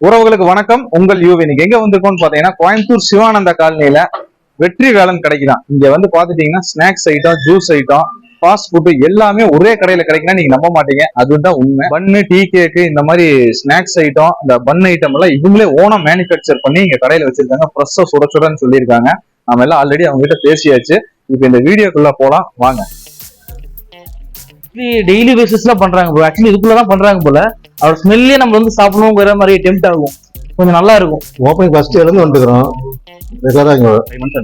உறவுகளுக்கு வணக்கம். உங்கள் யூவி இன்னைக்கு எங்க வந்திருக்கோம்னு பாத்தீங்கன்னா கோயம்புத்தூர் சிவானந்த காலனியில வெற்றி வேலன் கிடைக்குதான். இங்க வந்து பாத்துட்டீங்கன்னா snacks item juice item fast food எல்லாமே ஒரே கடையில கிடைக்குன்னா நீங்க நம்ப மாட்டீங்க. அதுதான் உண்மை. பன்னு டீ கேக்கு இந்த மாதிரி ஸ்நாக்ஸ் ஐட்டம் இந்த பன் ஐட்டம் எல்லாம் இவங்களே ஓனா மேனுஃபேக்சர் பண்ணி இங்க கடையில வச்சிருக்காங்க. ஃப்ரெஷ்ஷா சுட சுடன்னு சொல்லியிருக்காங்க. நம்ம எல்லாம் ஆல்ரெடி அவங்க கிட்ட பேசியாச்சு. இப்போ இந்த வீடியோக்குள்ள போலாம். வாங்க. டெய்லி பேசிஸ்ல பண்றாங்க ப்ரோ ஆக்சுவலி இதுக்குள்ள தான் பண்றாங்க போல. அவர் ஸ்மெல்லே நம்ம வந்து சாப்பிடணுங்கிற மாதிரி டெம்ட் ஆகும். கொஞ்சம் நல்லா இருக்கும். ஓப்பனிங் ஃபர்ஸ்ட் இருந்து வந்துக்கிறோம். ரெகுலராக இங்கே ஃபைவ் மந்த்ஸ்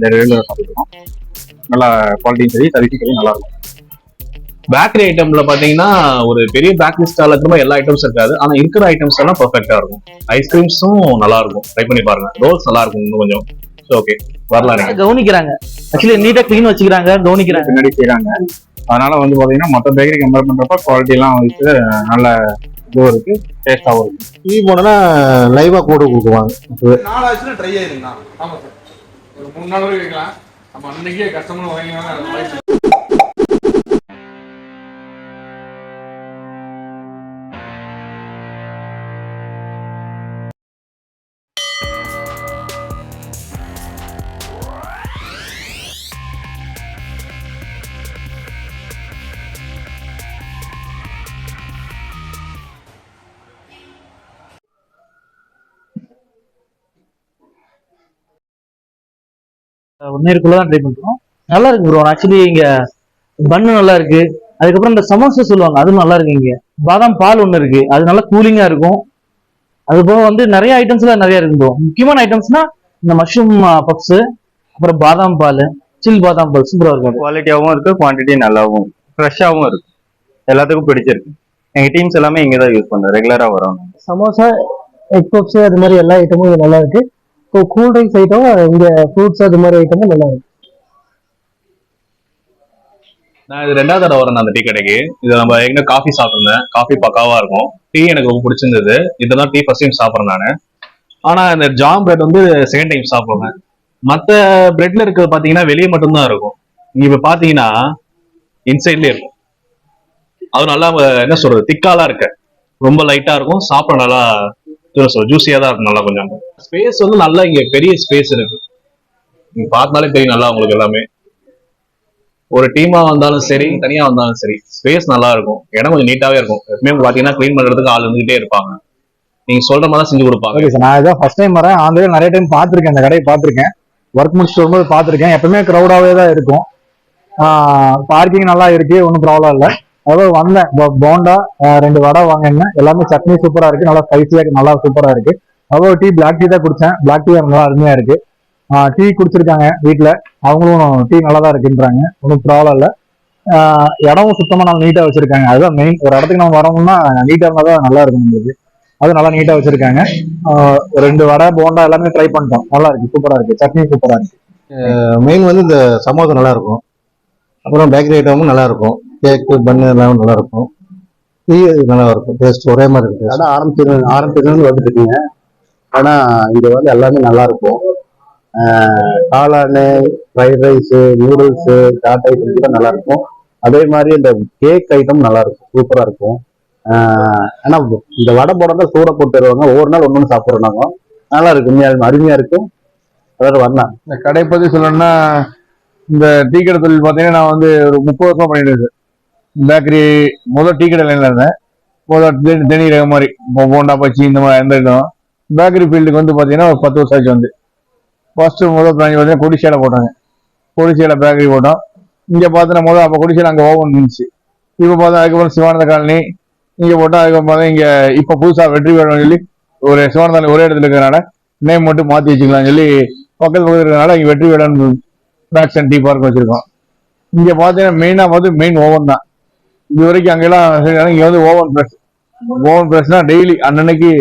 நல்லா குவாலிட்டியும் சரி சர்வீஸும் சரி நல்லா இருக்கும். பேக்கரி ஐட்டம்ல பாத்தீங்கன்னா ஒரு பெரிய பேக்கரி ஸ்டால்ல திரும்ப எல்லா ஐட்டம்ஸ் இருக்காது. ஆனா இருக்கிற ஐட்டம்ஸ் எல்லாம் பெர்ஃபெக்ட்டா இருக்கும். ஐஸ்கிரீம்ஸும் நல்லா இருக்கும். ட்ரை பண்ணி பாருங்க. ரோல்ஸ் நல்லா இருக்கும் இன்னும் கொஞ்சம். ஓகே வரலாம் கவனிக்கிறாங்க. ஆக்சுவலி நீட்டா க்ளீன் வச்சுக்கிறாங்க. கவனிக்கிறாங்க. பின்னாடி செய்றாங்க. அதனால வந்து பாத்தீங்கன்னா மற்ற பேக்கரி கம்பேர் பண்றப்ப குவாலிட்டி எல்லாம் வந்து நல்ல இதுவும் இருக்கு டேஸ்டாவும் இருக்கு. டீ போனோன்னா லைவாக கூட கொடுக்குவாங்க. நாலு ஆச்சுன்னா ட்ரை ஆயிருங்கண்ணா ஆமா சார் ஒரு மூணு நாள் வரைக்கும் வைக்கலாம் நம்ம அன்னைக்கே கஸ்டமர் வாங்கினாங்க ஒன் இயர்க்குள்ள தான் ட்ரை பண்றோம். நல்லா இருக்கு ப்ரோ ஆக்சுவலி இங்க பன்னு நல்லா இருக்கு. அதுக்கப்புறம் இந்த சமோசா சொல்லுவாங்க அதுவும் நல்லா இருக்கு இங்க. பாதாம் பால் ஒண்ணு இருக்கு. அது நல்லா கூலிங்கா இருக்கும். அது போக வந்து நிறைய ஐட்டம்ஸ்லாம் நிறைய இருக்கு ப்ரோ முக்கியமான ஐட்டம்ஸ்னா இந்த மஷ்ரூம் பப்ஸ் அப்புறம் பாதாம் பால் சில் பாதாம் பால் சூப்பரா இருக்கும் குவாலிட்டியாகவும் இருக்கு குவான்டிட்டி நல்லாவும் ஃப்ரெஷ்ஷாகவும் இருக்கு. எல்லாத்துக்கும் பிடிச்சிருக்கு. எங்க டீம்ஸ் எல்லாமே இங்கே தான் யூஸ் பண்றோம் ரெகுலரா வரோம் சமோசா எக் பப்ஸ் அது மாதிரி எல்லா ஐட்டமும் நல்லா இருக்கு. இப்போ கூல் ட்ரிங்க்ஸ் ஐட்டம் இங்கே ஃப்ரூட்ஸ் அது மாதிரி ஐட்டமும் நல்லா இருக்கும் நான் இது ரெண்டாவது தடவை வரேன் அந்த டீ கடைக்கு. இது நம்ம ஏற்கனவே காஃபி சாப்பிட்ருந்தேன் காஃபி பக்காவா இருக்கும். டீ எனக்கு ரொம்ப பிடிச்சிருந்தது. இதெல்லாம் டீ ஃபர்ஸ்ட் டைம் சாப்பிட்றேன் நான். ஆனா இந்த ஜாம் பிரெட் வந்து செகண்ட் டைம் சாப்பிடுவேன். மத்த பிரெட்ல இருக்கிறது பாத்தீங்கன்னா வெளியே மட்டும்தான் இருக்கும். நீங்க இப்ப பாத்தீங்கன்னா இன்சைட்லயே இருக்கும். அது நல்லா என்ன சொல்றது? திக்காலாம் இருக்கு. ரொம்ப லைட்டா இருக்கும். சாப்பிட நல்லா ஜூஸியா தான் இருக்கும் நல்லா கொஞ்சம். ஸ்பேஸ் வந்து நல்லா இங்க பெரிய ஸ்பேஸ் இருக்கு. நீங்க பார்த்தாலே தெரியும் நல்லா உங்களுக்கு எல்லாமே. ஒரு டீமா வந்தாலும் சரி தனியா வந்தாலும் சரி ஸ்பேஸ் நல்லா இருக்கும். இடம் கொஞ்சம் நீட்டாவே இருக்கும். எப்பவுமே பாத்தீங்கன்னா க்ளீன் பண்றதுக்கு ஆள் இருந்துகிட்டே இருப்பாங்க. நீங்க சொல்ற மாதிரி தான் செஞ்சு கொடுப்பாங்க. ஓகே சார் நான் இதான் ஃபர்ஸ்ட் டைம் வரேன். ஆந்திர நிறைய டைம் பார்த்துருக்கேன். அந்த கடையை பார்த்துருக்கேன். ஒர்க் முடிச்சுட்டு வரும்போது பார்த்துருக்கேன். எப்பவுமே க்ரௌடாகவே தான் இருக்கும். பார்க்கிங் நல்லா இருக்கு ஒன்றும் ப்ராப்ளம் இல்லை. அதாவது வந்தேன் போண்டா ரெண்டு வடை வாங்கினேன். எல்லாமே சட்னி சூப்பரா இருக்கு. நல்லா ஸ்பைசியா நல்லா சூப்பரா இருக்கு. அவ்வளோ டீ பிளாக் டீ தான் குடிச்சேன். பிளாக் டீ நல்லா அருமையா இருக்கு. டீ குடிச்சிருக்காங்க வீட்டில் அவங்களும் டீ நல்லா தான் இருக்குன்றாங்க. ஒன்றும் ப்ராப்ளம் இல்லை. இடமும் சுத்தமா நல்லா நீட்டா வச்சிருக்காங்க. அதுதான் மெயின் ஒரு இடத்துக்கு நம்ம வரோம்னா நீட்டா இருந்தால் தான் நல்லா இருக்கும் நம்மளுக்கு. அது நல்லா நீட்டா வச்சிருக்காங்க. ரெண்டு வடை போண்டா எல்லாமே ட்ரை பண்ணிட்டோம். நல்லா இருக்கு. சூப்பரா இருக்கு. சட்னி சூப்பரா இருக்கு. மெயின் வந்து இந்த சமோசா நல்லா இருக்கும். அப்புறம் பேக்கரி ஐட்டமும் நல்லா இருக்கும். கேக்கு பன்னு எல்லாம் நல்லா இருக்கும் டீ நல்லா இருக்கும் டேஸ்ட் ஒரே மாதிரி இருக்கு கடை ஆரம்பிச்சிரு ஆரம்பிச்சிருந்து வந்துட்டு இருக்கீங்க ஆனா இங்க வந்து எல்லாமே நல்லா இருக்கும் காளானு fried rice noodles chat item கூட நல்லா இருக்கும் அதே மாதிரி இந்த கேக் ஐட்டம் நல்லா இருக்கும் சூப்பரா இருக்கும். ஆனா இந்த வடை போட சூட போட்டு தருவாங்க. ஒவ்வொரு நாள் ஒன்று சாப்பிட்றோம் நாங்க. நல்லா இருக்கு உண்மையா அருமையா இருக்கும். அதாவது வரலாம் இந்த கடை பத்தி சொல்லணும்னா இந்த டீ கடை தொழில் பார்த்தீங்கன்னா நான் வந்து ஒரு முப்பது வருஷமா பண்ணிட்டு பேக்கரி முதல் டீ கடை லைன்ல இருந்தேன் முதல் தெனி- ரகம் மாதிரி. போண்டா பச்சி இந்த மாதிரி எந்த பேக்கரி ஃபீல்டுக்கு வந்து பார்த்தீங்கன்னா ஒரு பத்து வருஷம் ஆச்சு வந்து. ஃபஸ்ட்டு முதல் பிராஞ்ச் பார்த்தீங்கன்னா கொடிசேலை போட்டாங்க. கொடிசேலை பேக்கரி போட்டோம். இங்கே பார்த்தோன்னா முதல் அப்போ கொடிசேலை அங்கே ஓவன் இருந்துச்சு. இப்போ பார்த்தா அதுக்கப்புறம் சிவானந்த காலனி. இங்கே போட்டால் அதுக்கப்புறம் பார்த்தா இங்கே இப்போ புதுசாக வெற்றி வேணும்னு சொல்லி ஒரு சிவானந்தாலி ஒரே இடத்துல இருக்கிறனால நேம் மட்டும் மாற்றி வச்சுக்கலாம்னு சொல்லி பக்கத்து பக்கத்தில் இருக்கிறனால இங்கே வெற்றி வேடன் பேக்ஸ் அண்ட் டீ பார்க் வச்சுருக்கோம். இங்கே பார்த்தீங்கன்னா மெயினாக பார்த்து மெயின் ஓவன் தான். இது வரைக்கும் அங்கெல்லாம் சரி, வந்து ஓவன் ப்ரெஸ் ஓவன் ப்ரெஸ்னா டெய்லி அன்னன்னைக்கு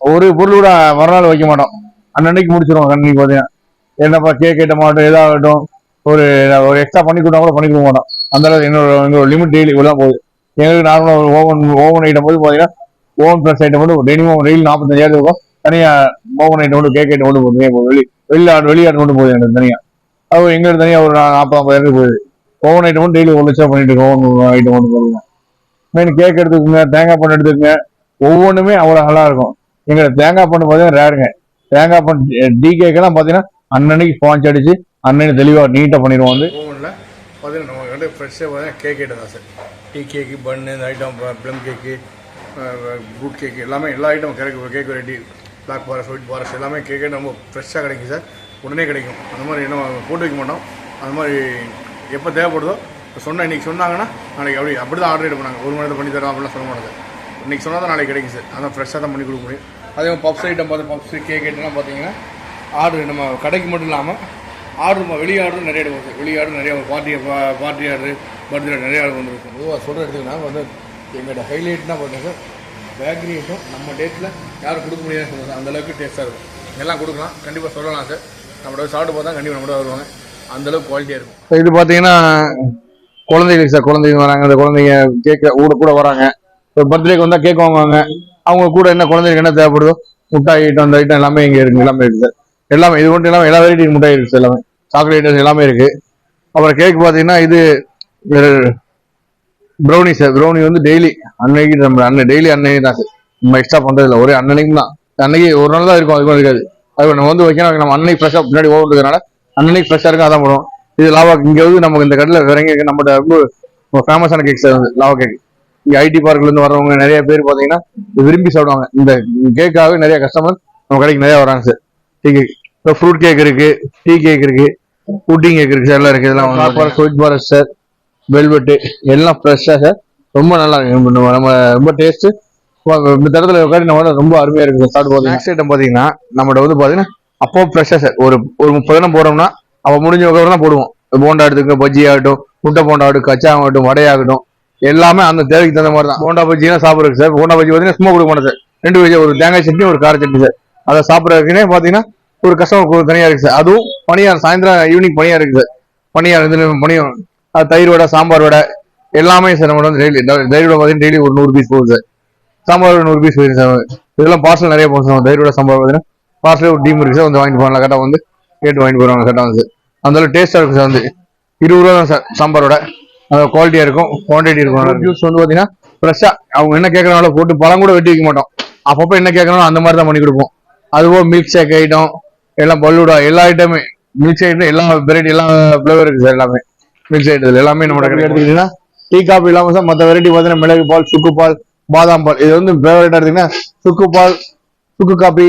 ஒரு பொருள் கூட மறுநாள் வைக்க மாட்டோம். அன்னன்னைக்கு முடிச்சிருவோம் கண்ணிக்கு பார்த்தீங்கன்னா என்னப்பா கேக் ஐட்டமாகட்டும் எதாகட்டும் ஒரு ஒரு எக்ஸ்ட்ரா பண்ணி கொடுத்தா கூட பண்ணி கொடுக்க மாட்டோம். அந்த அளவுக்கு என்னோட எங்களோட லிமிட் டெய்லி இவ்வளோ போகுது. எங்களுக்கு நார்மலாக ஒரு ஓவன் ஓவன் ஐட்டம் போது பார்த்தீங்கன்னா ஓவன் ப்ரெஸ் ஐட்டம் மட்டும் டெய்லியும் டெய்லி நாற்பத்தஞ்சாயிரம் இருக்கும். தனியாக ஓவன் ஐட்டம் மட்டும் கேக் ஐட்டம் மட்டும் போகுது. வெளி வெளிநாடு வெளிநாடு மட்டும் போகுது எனக்கு தனியாக அது எங்களுக்கு தனியாக ஒரு நாற்பது ஐம்பதாயிரம் போகுது. ஓவன் ஐட்டம் மட்டும் டெய்லி ஒரு லட்சம் பண்ணிட்டு இருக்கோம். ஒவ்வொரு ஐட்டம் மட்டும் சொல்லுங்கள் மெயின் கேக் எடுத்துக்கோங்க தேங்காய் பண்ணு எடுத்துக்கோங்க. ஒவ்வொன்றுமே அவ்வளோ நல்லா இருக்கும். எங்களை தேங்காய் பண்ணு பார்த்தீங்கன்னா ரேருங்க தேங்காய் பண் டீ கேக்கெல்லாம் பார்த்தீங்கன்னா அன்னன்னைக்கு ஸ்பாஞ்ச் அடிச்சு அன்னன்னைக்கு தெளிவாக நீட்டாக பண்ணிடுவோம் வந்து. ஓவனில் பார்த்தீங்கன்னா நம்ம வந்து ஃப்ரெஷ்ஷாக பார்த்தீங்கன்னா கேக் ஐட்டம் தான் சார் டீ கேக்கு பன்னு இந்த item plum cake fruit cake எல்லாமே எல்லா ஐட்டமும் கிடைக்கும் cake variety black forest white forest எல்லாமே கேக்கே ரொம்ப ஃப்ரெஷ்ஷாக கிடைக்கும் சார் உடனே கிடைக்கும். அந்த மாதிரி என்ன போட்டு வைக்க மாட்டோம். அந்த மாதிரி எப்போ தேவைப்படுதோ இப்போ சொன்ன இன்றைக்கி சொன்னாங்கன்னா நாளைக்கு அப்படி அப்படி தான் ஆர்டர் பண்ணாங்க ஒரு மணி நேரம் பண்ணி தரோம் அப்படிலாம் சொல்ல மாட்டாங்க. இன்றைக்கி சொன்னால் தான் நாளைக்கு கிடைக்கும் சார். அதான் ஃப்ரெஷ்ஷாக தான் பண்ணி கொடுக்க முடியும். அதே மாதிரி பப்ஸ் ஐட்டம் பார்த்து பப்ஸ் கேக் ஐட்டம்லாம் பார்த்தீங்கன்னா ஆர்டர் நம்ம கடைக்கு மட்டும் இல்லாமல் ஆர்டர் வெளியே ஆர்டர் நிறைய எடுக்கும் சார். வெளியே ஆர்டர் நிறைய பார்ட்டி பார்ட்டி ஆர்டர் பர்த்டே நிறைய ஆர்டர் வந்துருக்கும். பொதுவாக சொல்கிற எடுத்துக்கினா வந்து எங்களோட ஹைலைட்னா பார்த்தீங்கன்னா சார் பேக்கரி ஐட்டம் நம்ம டேட்டில் யாரும் கொடுக்க முடியாதுன்னு சொல்லுவாங்க. அந்த அளவுக்கு டேஸ்ட்டாக இருக்கும். எல்லாம் கொடுக்கலாம். கண்டிப்பாக சொல்லலாம் சார். நம்மளோட சாப்பிட்டு பார்த்தா கண்டிப்பாக நம்மளோட வருவாங்க. அந்த அளவுக்கு இருக்கும். இது பார்த்தீங்கன்னா குழந்தைகளுக்கு சார் குழந்தைங்க வராங்க. அந்த குழந்தைங்க கேட்க கூட கூட வராங்க. இப்போ பர்த்டேக்கு வந்தால் கேக் வாங்குவாங்க. அவங்க கூட என்ன குழந்தைங்களுக்கு என்ன தேவைப்படுதோ முட்டாய் ஐட்டம் அந்த ஐட்டம் எல்லாமே இங்கே இருக்கு எல்லாமே இருக்கு சார் எல்லாமே இது மட்டும் இல்லாமல் எல்லா வெரைட்டி முட்டாய் இருக்கு சார் எல்லாமே. சாக்லேட் ஐட்டம்ஸ் எல்லாமே இருக்கு. அப்புறம் கேக் பாத்தீங்கன்னா இது ப்ரௌனி சார் ப்ரௌனி வந்து டெய்லி அன்னைக்கு நம்ம அன்னை டெய்லி அன்னைக்கு தான் சார் நம்ம எக்ஸ்ட்ரா பண்றது இல்லை. ஒரே அன்னைக்கு தான். அன்னைக்கு ஒரு நாள் தான் இருக்கும் அதுக்கும் இருக்காது. அது நம்ம வந்து வைக்கணும் நம்ம அன்னைக்கு ஃப்ரெஷ்ஷாக முன்னாடி ஓவர் அன்னன்னைக்கு அன்னைக்கு ஃப்ரெஷ்ஷாக இருக்கும் அதான் போடுவோம். இது லாவா இங்க வந்து நமக்கு இந்த கடையில் வேற எங்க நம்ம ரொம்ப ஃபேமஸான கேக்ஸ் வந்து லாவா கேக் இங்க ஐடி பார்க்ல இருந்து வர்றவங்க நிறைய பேர் பாத்தீங்கன்னா விரும்பி சாப்பிடுவாங்க. இந்த கேக்காகவே நிறைய கஸ்டமர் நம்ம கடைக்கு நிறைய வராங்க சார் டீ கேக் இப்போ ஃப்ரூட் கேக் இருக்கு டீ கேக் இருக்கு புட்டிங் கேக் இருக்கு சார் எல்லாம் இருக்கு. இதெல்லாம் proper sweet bar sir velvet எல்லாம் ஃப்ரெஷ்ஷாக சார் ரொம்ப நல்லா இருக்கு. நம்ம ரொம்ப டேஸ்ட் இந்த தரத்துல உட்காந்து நம்ம ரொம்ப அருமையா இருக்கு. சார் சாப்பிட்டு பார்த்தீங்கன்னா ஐட்டம் பார்த்தீங்கன்னா நம்மகிட்ட வந்து பார்த்தீங்கன்னா அப்போ ஃப்ரெஷ்ஷாக சார் ஒரு ஒரு முப்பது தினம் போடுறோம்னா அப்போ முடிஞ்ச தான் போடுவோம். போண்டா எடுத்துக்க பஜ்ஜி ஆகட்டும் முட்டை போண்டா ஆகட்டும் கச்சா ஆகட்டும் வடையாகட்டும் எல்லாமே அந்த தேவைக்கு தகுந்த மாதிரி தான். போண்டா பஜ்ஜினா சாப்பிட்றதுக்கு சார் போண்டா பஜ்ஜி பார்த்தீங்கன்னா சும்மா கொடுக்க மாட்டேன் சார் ரெண்டு பஜ்ஜி ஒரு தேங்காய் சட்னி ஒரு கார சட்னி சார் அதை சாப்பிட்றதுக்குனே பார்த்தீங்கன்னா ஒரு கஷ்டம் தனியாக இருக்குது சார் அதுவும் பனியார் சாயந்தரம் ஈவினிங் பனியாக இருக்குது சார் பனியார் வந்து பனியம் அது தயிர் வடை சாம்பார் வடை எல்லாமே சார் நம்மளோட வந்து டெய்லி தயிர் வடை பார்த்தீங்கன்னா டெய்லி ஒரு நூறு பீஸ் போகுது சார் சாம்பார் நூறு பீஸ் போயிருக்கு சார் இதெல்லாம் பார்சல் நிறைய போகும் சார் தயிர் வடை சாம்பார் பார்த்தீங்கன்னா பார்சல் ஒரு டீம் இருக்கு சார் வந்து வாங்கிட்டு போகலாம் கரெக்டாக வந்து கேட்டு வாங்கிட்டு போகிறாங்க கரெக்டாக வந்து. அந்த அளவு டேஸ்ட்டாக இருக்கும் சார் வந்து. இருபது ரூபா தான் சார் சாம்பாரோட. அந்த குவாலிட்டியாக இருக்கும் குவான்டிட்டி இருக்கும். ஜூஸ் வந்து பார்த்தீங்கன்னா ஃப்ரெஷ்ஷாக அவங்க என்ன கேட்குறாங்களோ போட்டு பழம் கூட வெட்டி வைக்க மாட்டோம். அப்பப்போ என்ன கேட்குறாங்களோ அந்த மாதிரி தான் பண்ணி கொடுப்போம். அதுவோ மில்க் ஷேக் ஐட்டம் எல்லாம் பல்லூடா எல்லா ஐட்டமே மில்க் ஷேக் எல்லா வெரைட்டி எல்லாம் ஃப்ளேவர் இருக்கு சார் எல்லாமே. மில்க் ஷேக் எல்லாமே நம்ம கடையில் எடுத்துக்கிட்டீங்கன்னா டீ காஃபி இல்லாம சார் மற்ற வெரைட்டி பார்த்தீங்கன்னா மிளகு பால் சுக்கு பால் பாதாம் பால் இது வந்து ஃபேவரேட்டா எடுத்தீங்கன்னா சுக்கு பால் சுக்கு காபி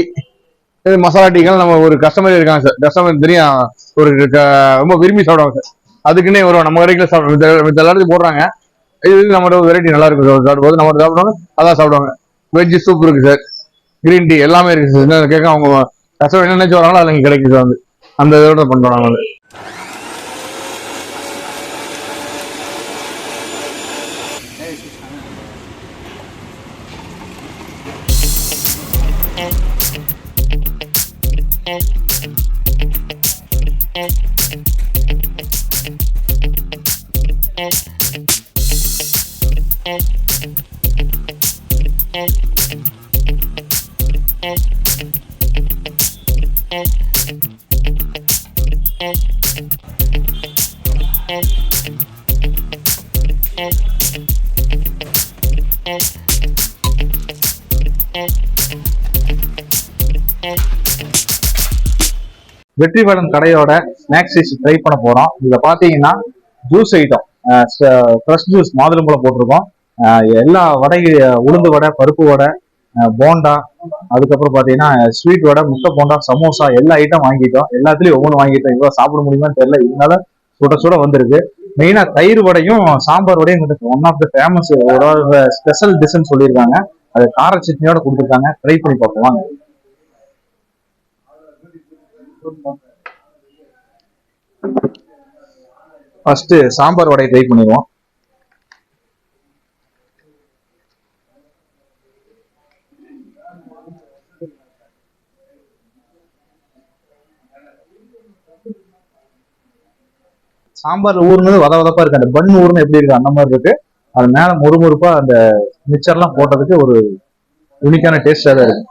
இது மசாலா டீக்கெல்லாம் நம்ம ஒரு கஸ்டமர் இருக்காங்க சார் கஸ்டமர் தெரியும் ஒரு க- ரொம்ப விரும்பி சாப்பிடுவாங்க சார் அதுக்குன்னே வருவோம் நம்ம வரைக்கும் சாப்பிடுவோம் மித்த எல்லாத்தையும் போடுறாங்க. இது நம்மளோட வெரைட்டி நல்லா இருக்கும் சார் சாப்பிடும்போது நம்ம சாப்பிடுவாங்க அதான் சாப்பிடுவாங்க. வெஜ் சூப் இருக்கு சார் கிரீன் டீ எல்லாமே இருக்கு சார் என்ன கேட்க அவங்க கஸ்டமர் என்ன நினைச்சு வராங்களோ அது இங்க கிடைக்கும் சார் வந்து. அந்த இதோட பண்ணுறோம் நாங்க வெற்றிவேடன் கடையோட ஸ்நாக்ஸ் ட்ரை பண்ண போறோம். இதுல பாத்தீங்கன்னா ஜூஸ் ஐட்டம் ஃப்ரெஷ் ஜூஸ் மாதுளம்பழம் போட்டிருக்கோம். எல்லா வடை உளுந்து வடை பருப்பு வடை போண்டா அதுக்கப்புறம் பாத்தீங்கன்னா ஸ்வீட் வடை முட்டை போண்டா சமோசா எல்லா ஐட்டம் வாங்கிட்டோம். எல்லாத்துலயும் ஒவ்வொன்று வாங்கிட்டோம். இவ்வளவு சாப்பிட முடியுமான்னு தெரியல. இதனால சுட சுட வந்திருக்கு. மெயினா தயிர் வடையும் சாம்பார் வடையும் ஒன் ஆஃப் த ஃபேமஸ் ஒரு ஸ்பெஷல் டிஷ்னு சொல்லியிருக்காங்க. அது கார சட்னியோட கொடுத்துருக்காங்க. ட்ரை பண்ணி பார்ப்போம். வாங்க. ஃபர்ஸ்ட் சாம்பார் வடையை ட்ரை பண்ணிடுவோம். சாம்பார் ஊறுனது வத வதப்பா இருக்கு. அந்த பன் ஊறுனு எப்படி இருக்கு? அந்த மாதிரி இருக்கு. அது மேல முறுமுறுப்பா அந்த மிக்சர்லாம் போட்டதுக்கு ஒரு யூனிக்கான டேஸ்டா தான் இருக்கு.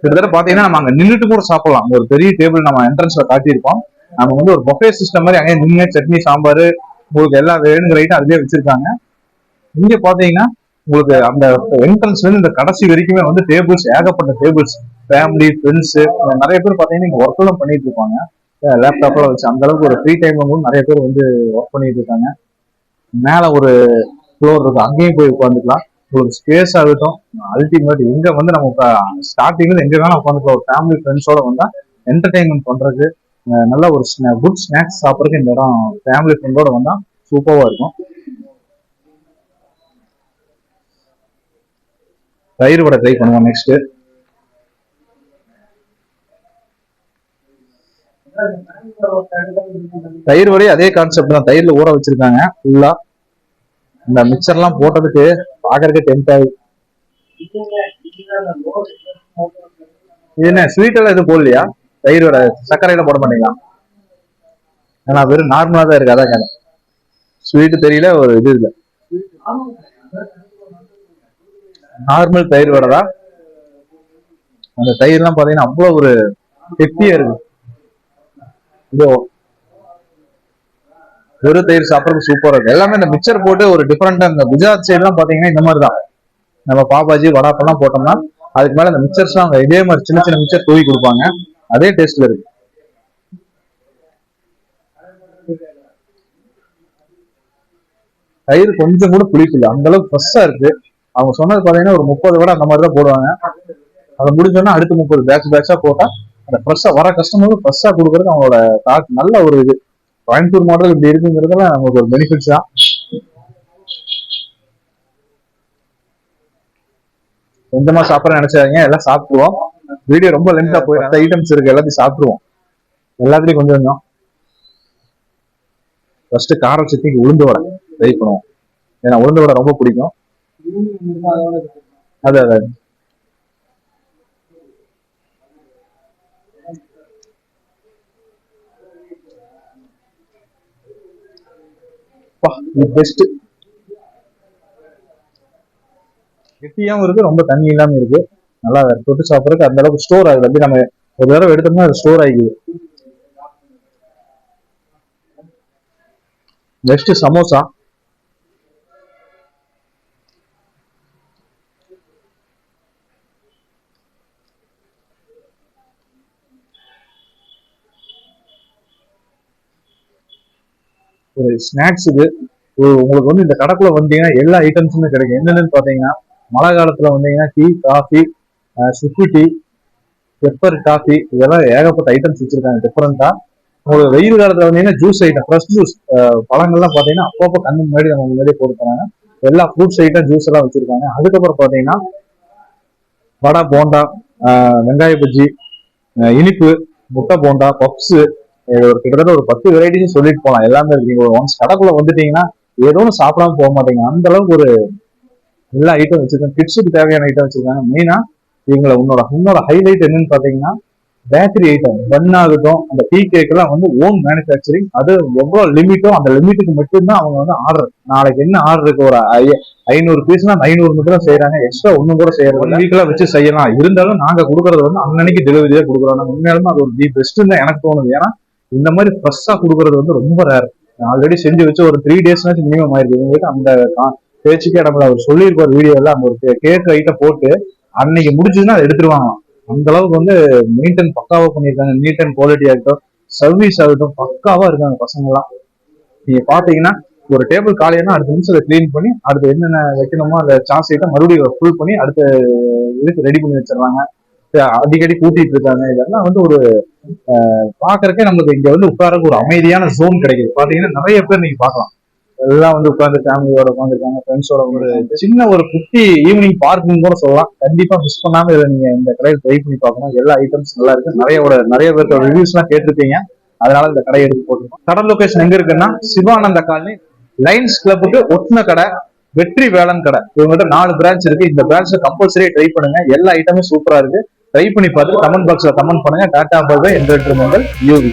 கிட்டத்தட்ட பாத்தீங்கன்னா நம்ம அங்க நின்றுட்டு கூட சாப்பிடலாம். ஒரு பெரிய டேபிள் நம்ம என்ட்ரன்ஸ்ல காட்டியிருப்போம் நம்ம வந்து ஒரு பஃபே சிஸ்டம் மாதிரி அங்கேயே நின்று சட்னி சாம்பார் உங்களுக்கு எல்லா வேணுங்கிற ஐட்டம் அதுலயே வச்சிருக்காங்க. இங்க பாத்தீங்கன்னா உங்களுக்கு அந்த என்ட்ரன்ஸ்ல இருந்து இந்த கடைசி வரைக்குமே வந்து டேபிள்ஸ் ஏகப்பட்ட டேபிள்ஸ் ஃபேமிலி ஃப்ரெண்ட்ஸ் நிறைய பேர் பாத்தீங்கன்னா இங்க ஒர்க் எல்லாம் பண்ணிட்டு இருப்பாங்க. லேப்டாப்லாம் வச்சு அந்த அளவுக்கு ஒரு ஃப்ரீ டைம்ல கூட நிறைய பேர் வந்து ஒர்க் பண்ணிட்டு இருக்காங்க. மேல ஒரு ஃப்ளோர் இருக்கு. அங்கேயும் போய் உட்காந்துக்கலாம் உங்களுக்கு ஸ்பேஸ் ஆகட்டும் அல்டிமேட் எங்க வந்து நம்ம ஸ்டார்டிங்ல எங்க வேணா உட்காந்துக்கலாம். ஒரு ஃபேமிலி ஃப்ரெண்ட்ஸோட வந்தா என்டர்டைன்மெண்ட் பண்றது நல்ல ஒரு குட் ஸ்நாக்ஸ் சாப்பிட்றதுக்கு இந்த இடம் ஃபேமிலி ஃப்ரெண்டோட வந்தா சூப்பராக இருக்கும். தயிர் வடை ட்ரை பண்ணுவோம் நெக்ஸ்ட் தயிர் வடை அதே கான்செப்ட் தான். தயிர்ல ஊற வச்சிருக்காங்க ஃபுல்லா இந்த மிக்சர் எல்லாம் போட்டதுக்கு பாக்குறதுக்கு டெம்ட் ஆகுது இது என்ன ஸ்வீட் எல்லாம் எதுவும் போடலையா? தயிர் வடை சர்க்கரையில போட மாட்டீங்களா? ஏன்னா வெறும் நார்மலா தான் இருக்கு அதான் கேட்டேன். ஸ்வீட் தெரியல ஒரு இது இல்ல. நார்மல் தயிர் வடதா அந்த அந்த தயிர்லாம் பாத்தீங்கன்னா அவ்வளவு ஒரு கெட்டியா இருக்கு. இதோ வெறும் தயிர் சாப்பிட்றதுக்கு சூப்பரா இருக்கு. எல்லாமே இந்த மிக்சர் போட்டு ஒரு டிஃப்ரெண்டா இந்த குஜராத் சைடு எல்லாம் பாத்தீங்கன்னா இந்த மாதிரி தான் நம்ம பாபாஜி வடாப்பெல்லாம் போட்டோம்னா அதுக்கு மேல இந்த மிக்சர்ஸ்லாம் அவங்க இதே மாதிரி சின்ன சின்ன மிக்சர் தூவி கொடுப்பாங்க. அதே டேஸ்ட்ல இருக்கு. தயிர் கொஞ்சம் கூட புளிப்பில்லை அந்த அளவுக்கு ஃப்ரெஷ்ஷா இருக்கு. அவங்க சொன்னது பாத்தீங்கன்னா ஒரு முப்பது கூட அந்த மாதிரி தான் போடுவாங்க. அதை முடிஞ்சோன்னா அடுத்து முப்பது பேட்ச் பேட்சா போட்டா அந்த ஃப்ரெஷ்ஷா வர கஸ்டமருக்கு ஃப்ரெஷ்ஷா கொடுக்கறது அவங்களோட தாட் நல்ல ஒரு இது. கோயம்புத்தூர் மாடல் இப்படி இருக்குங்கிறதுல நமக்கு ஒரு பெனிஃபிட்ஸ் தான். கொஞ்சமா சாப்பிட நினைச்சாதீங்க எல்லாம் சாப்பிடுவோம். வீடியோ ரொம்ப லென்த்தா போய் பத்து ஐட்டம்ஸ் இருக்கு எல்லாத்தையும் சாப்பிடுவோம். எல்லாத்துலயும் கொஞ்சம் கொஞ்சம். ஃபர்ஸ்ட் கார சட்னிக்கு உளுந்து வடை ட்ரை பண்ணுவோம். ஏன்னா உளுந்து வடை ரொம்ப பிடிக்கும். அது. பெஸ்ட் இருக்கு ரொம்ப தண்ணி இல்லாம இருக்கு. நல்லா தொட்டு சாப்பிட்றதுக்கு அந்த அளவுக்கு ஸ்டோர் ஆகுது அப்படி நம்ம ஒரு தடவை எடுத்தோம்னா அது ஸ்டோர் ஆகிக்குது. நெக்ஸ்ட் சமோசா. ஒரு ஸ்நாக்ஸுக்கு உங்களுக்கு வந்து இந்த கடைக்குள்ள வந்தீங்கன்னா எல்லா ஐட்டம்ஸுமே கிடைக்கும். என்னென்னு பார்த்தீங்கன்னா மழை காலத்தில் வந்தீங்கன்னா டீ காஃபி சுக்கு டீ பெப்பர் காஃபி இதெல்லாம் ஏகப்பட்ட ஐட்டம்ஸ் வச்சிருக்காங்க. டிஃப்ரெண்டா உங்களுக்கு வெயில் காலத்தில் வந்தீங்கன்னா ஜூஸ் ஐட்டம் ஃப்ரெஷ் ஜூஸ் பழங்கள்லாம் பார்த்தீங்கன்னா அப்பப்போ கண்ணு முன்னாடி நம்ம முன்னாடி போட்டு எல்லா ஃப்ரூட்ஸ் ஐட்டம் ஜூஸ் எல்லாம் வச்சிருக்காங்க. அதுக்கப்புறம் பார்த்தீங்கன்னா வடை போண்டா வெங்காய பஜ்ஜி இனிப்பு முட்டை போண்டா பப்ஸு ஒரு கிட்டத்தட்ட ஒரு பத்து வெரைட்டிஸும் சொல்லிட்டு போகலாம் எல்லாமே இருக்கு. நீங்க ஒன்ஸ் கடைக்குள்ள வந்துட்டீங்கன்னா ஏதோ ஒன்று சாப்பிடாம போக மாட்டீங்க. அந்த அளவுக்கு ஒரு எல்லா ஐட்டம் வச்சிருக்காங்க. கிட்ஸுக்கு தேவையான ஐட்டம் வச்சிருக்காங்க. மெயினா இவங்கள உன்னோட உன்னோட ஹைலைட் என்னன்னு பாத்தீங்கன்னா பேக்கரி ஐட்டம் பன் ஆகட்டும் அந்த டீ கேக் எல்லாம் வந்து ஓன் மேனுஃபேக்சரிங் அது எவ்வளவு லிமிட்டோ அந்த லிமிட்டுக்கு மட்டும்தான் அவங்க வந்து ஆர்டர் நாளைக்கு என்ன ஆர்டர் இருக்கு? ஒரு ஐ- ஐநூறு பீஸ்னா ஐநூறு மட்டும் தான் செய்யறாங்க எக்ஸ்ட்ரா ஒண்ணும் கூட செய்யறது வீக்கெல்லாம் வச்சு செய்யலாம். இருந்தாலும் நாங்க கொடுக்கறது வந்து அன்னன்னைக்கு டெலிவரியா கொடுக்குறோம். உண்மையாலுமே அது ஒரு தி பெஸ்ட் தான் எனக்கு தோணுது. ஏன்னா இந்த மாதிரி ஃப்ரெஷ்ஷா கொடுக்கறது வந்து ரொம்ப ரேர் ஆல்ரெடி செஞ்சு வச்சு ஒரு த்ரீ டேஸ்னாச்சும் மினிமம் ஆயிருக்கு. இவங்களுக்கு அந்த கா- பேச்சுக்கே நம்மள அவர் சொல்லியிருப்பார் வீடியோல அந்த ஒரு கேக் ஐட்டம் போட்டு அன்னைக்கு முடிச்சதுன்னா அதை எடுத்துருவாங்க அந்த அளவுக்கு வந்து மெயின்டைன் பக்காவா பண்ணியிருக்காங்க. நீட் அண்ட் குவாலிட்டி ஆகட்டும் சர்வீஸ் ஆகட்டும் பக்காவா இருக்காங்க பசங்க எல்லாம் நீங்க பாத்தீங்கன்னா ஒரு டேபிள் காலியானா அடுத்த நிமிஷம் அதை க்ளீன் பண்ணி அடுத்து என்னென்ன வைக்கணுமோ அந்த சான்ஸ் மறுபடியும் ஃபுல் பண்ணி அடுத்த இதுக்கு ரெடி பண்ணி வச்சிடுறாங்க. அடிக்கடி கூட்டிட்டு இருக்காங்க. இதெல்லாம் வந்து ஒரு பாக்குறக்கே நமக்கு இங்க வந்து உட்காரக்கு ஒரு அமைதியான ஜோன் கிடைக்குது. பாத்தீங்கன்னா நிறைய பேர் நீங்க பார்க்கலாம். எல்லாம் வந்து உட்கார்ந்து ஃபேமிலியோட உட்காந்துருக்காங்க ஃப்ரெண்ட்ஸோட ஒரு சின்ன ஒரு குட்டி ஈவினிங் பார்க்கிங் கூட சொல்லலாம். கண்டிப்பா மிஸ் பண்ணாம இதை நீங்க இந்த கடையில் ட்ரை பண்ணி பார்க்கணும். எல்லா ஐட்டம்ஸ் நல்லா இருக்கு. நிறைய ஒரு நிறைய பேருக்கு ரிவ்யூஸ் எல்லாம் கேட்டிருப்பீங்க. அதனால இந்த கடையை எடுத்து போட்டுருக்கோம். கடை லொகேஷன் எங்க இருக்குன்னா சிவானந்த காலனி லைன்ஸ் கிளப்புக்கு ஒட்டின கடை வெற்றி வேளன் கடை. இவங்ககிட்ட நாலு பிரான்ச் இருக்கு. இந்த பிரான்ச்ல கம்பல்சரி ட்ரை பண்ணுங்க. எல்லா ஐட்டமும் சூப்பரா இருக்கு. ட்ரை பண்ணி பார்த்துட்டு கமெண்ட் பாக்ஸ்ல கமெண்ட் பண்ணுங்க. டாடா பர்கர் என்ற யூவி